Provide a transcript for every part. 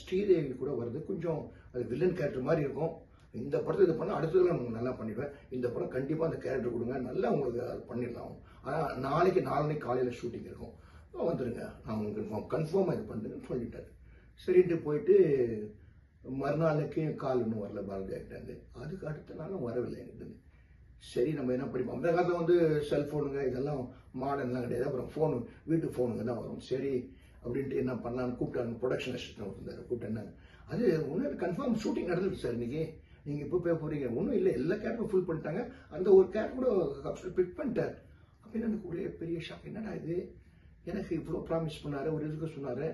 ஸ்ரீதேவி கூட வருது கொஞ்சம் அது வில்லன் கேரக்டர் மாதிரி இருக்கும். இந்த படத்தை இது பண்ணால் அடுத்ததுல நான் நல்லா பண்ணிடுவேன். இந்த படம் கண்டிப்பாக அந்த கேரக்டர் கொடுங்க. நல்லா உங்களுக்கு அது பண்ணிடலாம். ஆனால் நாளைக்கு நாளைக்கு காலையில் ஷூட்டிங் இருக்கும். வந்துடுங்க நான் உங்களுக்கு கன்ஃபார்மாக இது பண்ணுறேன்னு சொல்லிட்டாரு. சரின்ட்டு போயிட்டு மறுநாளுக்கு கால் இன்னும் வரல பாரதி ஆகிட்டாங்க அதுக்கு அடுத்த நாளும் வரவில்லை என்கிட்ட. சரி நம்ம என்ன படிப்போம்? அந்த காலத்தில் வந்து செல்ஃபோனுங்க இதெல்லாம் மாடர்ன்லாம் கிடையாது. அப்புறம் ஃபோனு வீட்டு ஃபோனுங்க தான் வரும். சரி அப்படின்ட்டு என்ன பண்ணலாம்னு கூப்பிட்டாங்க. ப்ரொடக்ஷன் அசிஸ்டன்ட் இருந்தார் கூப்பிட்டு அது ஒன்றும் கன்ஃபார்ம் ஷூட்டிங் நடந்துருக்கு சார் இன்னைக்கு. நீங்கள் இப்போ போய் போகிறீங்க ஒன்றும் இல்லை. எல்லா கேரக்டரும் ஃபுல் பண்ணிட்டாங்க. அந்த ஒரு கேரக்டர் கூட பிக் பண்ணிட்டார். அப்படின்னு எனக்கு உள்ளே பெரிய ஷாக் என்னடா இது? எனக்கு இவ்வளோ ப்ராமிஸ் பண்ணாரு. ஒரு இதுக்கு சொன்னார்.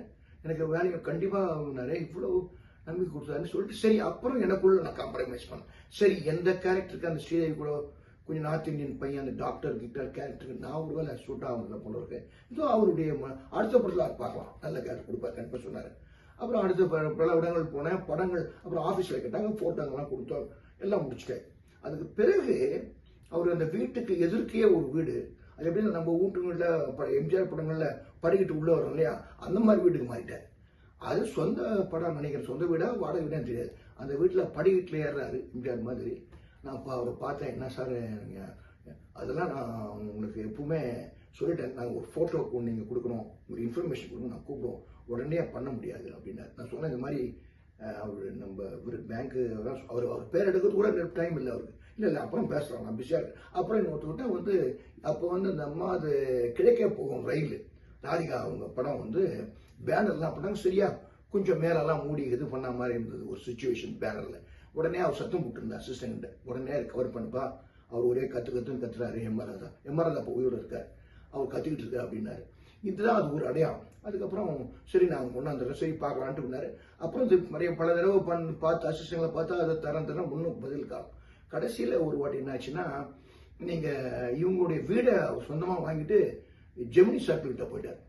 எனக்கு வேலையை கண்டிப்பாக சொன்னார். இவ்வளோ நம்பிக்கை கொடுத்தாருன்னு சொல்லிட்டு சரி அப்புறம் எனக்குள்ள நான் காம்ப்ரமைஸ் பண்ணேன். சரி எந்த கேரக்டருக்கு அந்த ஸ்ரீதேவி கூட கொஞ்சம் நார்த் இந்தியன் பையன் அந்த டாக்டர் கிட்ட கேரக்டருக்கு நான் ஒரு வேலை சூட் ஆகுங்கள போல இருக்கு. அவருடைய அடுத்த படத்தில் அவர் பார்க்கலாம். நல்ல கேரக்டர் கொடுப்பார் கண்டிப்பாக சொன்னார். அப்புறம் அடுத்த பல இடங்கள் போனேன். படங்கள் அப்புறம் ஆஃபீஸில் கேட்டாங்க ஃபோட்டோங்கெல்லாம் கொடுத்தோம். எல்லாம் முடிச்சிட்டேன். அதுக்கு பிறகு அவர் அந்த வீட்டுக்கு எதிர்க்கே ஒரு வீடு. அது எப்படின்னா நம்ம வீட்டுங்களில் எம்ஜிஆர் படங்களில் படிக்கிட்டு உள்ள வரும் இல்லையா? அந்த மாதிரி வீட்டுக்கு மாறிட்டார். அது சொந்த படம் நினைக்கிறேன். சொந்த வீடாக வாடகை வீடான்னு தெரியாது. அந்த வீட்டில் படிக்கட்டில் ஏறுறாரு எம்ஜிஆர் மாதிரி. நான் அப்போ அவரை பார்த்தேன். என்ன சார் நீங்கள் அதெல்லாம் நான் உங்களுக்கு எப்பவுமே சொல்லிட்டேன். நாங்கள் ஒரு ஃபோட்டோ நீங்கள் கொடுக்கணும். ஒரு இன்ஃபர்மேஷன் கொடுக்கணும். நான் கூப்பிடுவோம். உடனே பண்ண முடியாது அப்படின்னாரு நான் சொன்னேன் இந்த மாதிரி அவர் நம்ம இவர் பேங்க்கு அவர் அவர் பேர் எடுக்கிறது கூட டைம் இல்லை அவருக்கு. இல்லை இல்லை அப்புறம் பேசுகிறோம் நான் பிஸியாக இருக்கேன். அப்புறம் இன்னொருத்தர்கிட்ட வந்து அப்போ வந்து இந்த அம்மா அது கிழக்கே போகும் ரயில். ராதிகா அவங்க படம் வந்து பேனர்லாம் பண்ணாங்க சரியா கொஞ்சம் மேலெல்லாம் மூடி இது பண்ண மாதிரி இருந்தது ஒரு சுச்சுவேஷன் பேனரில் உடனே அவர் சத்தம் போட்டிருந்தார் அசிஸ்டன்ட் உடனே கவர் பண்ணுப்பா. அவர் ஒரே கத்து கத்துன்னு கத்துறாரு எம்ஆர்ஆர் தான். எம்ஆர்ஆர் அப்போ உயிரோட இருக்கார். அவர் கத்திக்கிட்டு இருக்காரு அப்படின்னாரு. இதுதான் அது ஒரு அடையாளம். அதுக்கப்புறம் சரி நான் கொண்டாந்துடுறேன் சரி பார்க்கலான்ட்டு இருந்தாரு அப்புறம் இது நிறைய பல தடவை பண் பார்த்து அசிஸ்டங்களை பார்த்தா அதை தரம் தரம் ஒன்றும் பதில் காலம் கடைசியில் ஒரு வாட்டி என்னாச்சுன்னா நீங்கள் இவங்களுடைய வீடை அவர் சொந்தமாக வாங்கிட்டு ஜெமினி சர்க்கிள்கிட்ட போயிட்டார்.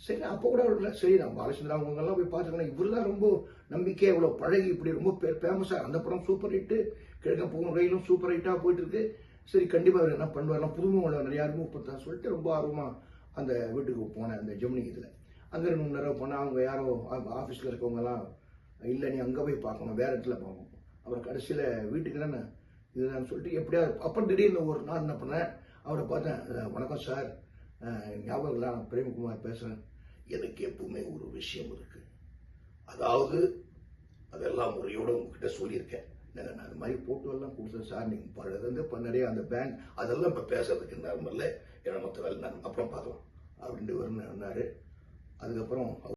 சரி அப்போ கூட அவர் இல்லை சரி நான் பாலச்சந்திரா அவங்கெல்லாம் போய் பார்த்துக்கலாம் இவர் தான் ரொம்ப நம்பிக்கை இவ்வளோ பழகி இப்படி ரொம்ப ஃபேமஸாக அந்த படம் சூப்பர் ஹிட்டு கிழக்க போகும் ரயிலும் சூப்பர் ஹிட்டாக போயிட்டு இருக்கு சரி கண்டிப்பாக அவர் என்ன பண்ணுவார்லாம் புதுமுகம் நிறையா அறிமுகம் பண்ணா சொல்லிட்டு ரொம்ப ஆர்வமாக அந்த வீட்டுக்கு போனேன் அந்த ஜெமினி இதில். அங்கே ரெண்டு மூணு நேரம் போனால் அவங்க யாரோ ஆஃபீஸில் இருக்கவங்கலாம் இல்லை நீ அங்கே போய் பார்க்கணும் வேற இடத்துல பார்க்கணும். அப்புறம் கடைசியில் வீட்டுக்கு தானே இதுதான் சொல்லிட்டு எப்படியாவது அப்புறம் திடீர்னு ஒரு நாள் என்ன பண்ணேன் அவரை பார்த்தேன் வணக்கம் சார் ஞாபகம் இல்லை நான் பிரேமகுமார் பேசுகிறேன் எனக்கு எப்பவுமே ஒரு விஷயம் இருக்கு. அதாவது அதெல்லாம் முறையோட உங்ககிட்ட சொல்லியிருக்கேன். நாங்கள் நான் அது மாதிரி போட்டோ எல்லாம் கொடுத்தேன் சார். நீங்கள் பழகிறது இப்போ நிறைய அந்த பேங்க் அதெல்லாம் இப்போ பேசுறதுக்கு நேரம் இல்லை. ஏன்னா மற்ற வேலை நான் அப்புறம் பார்க்கலாம். அப்படின்ட்டு வரும்னு சொன்னார் அதுக்கப்புறம்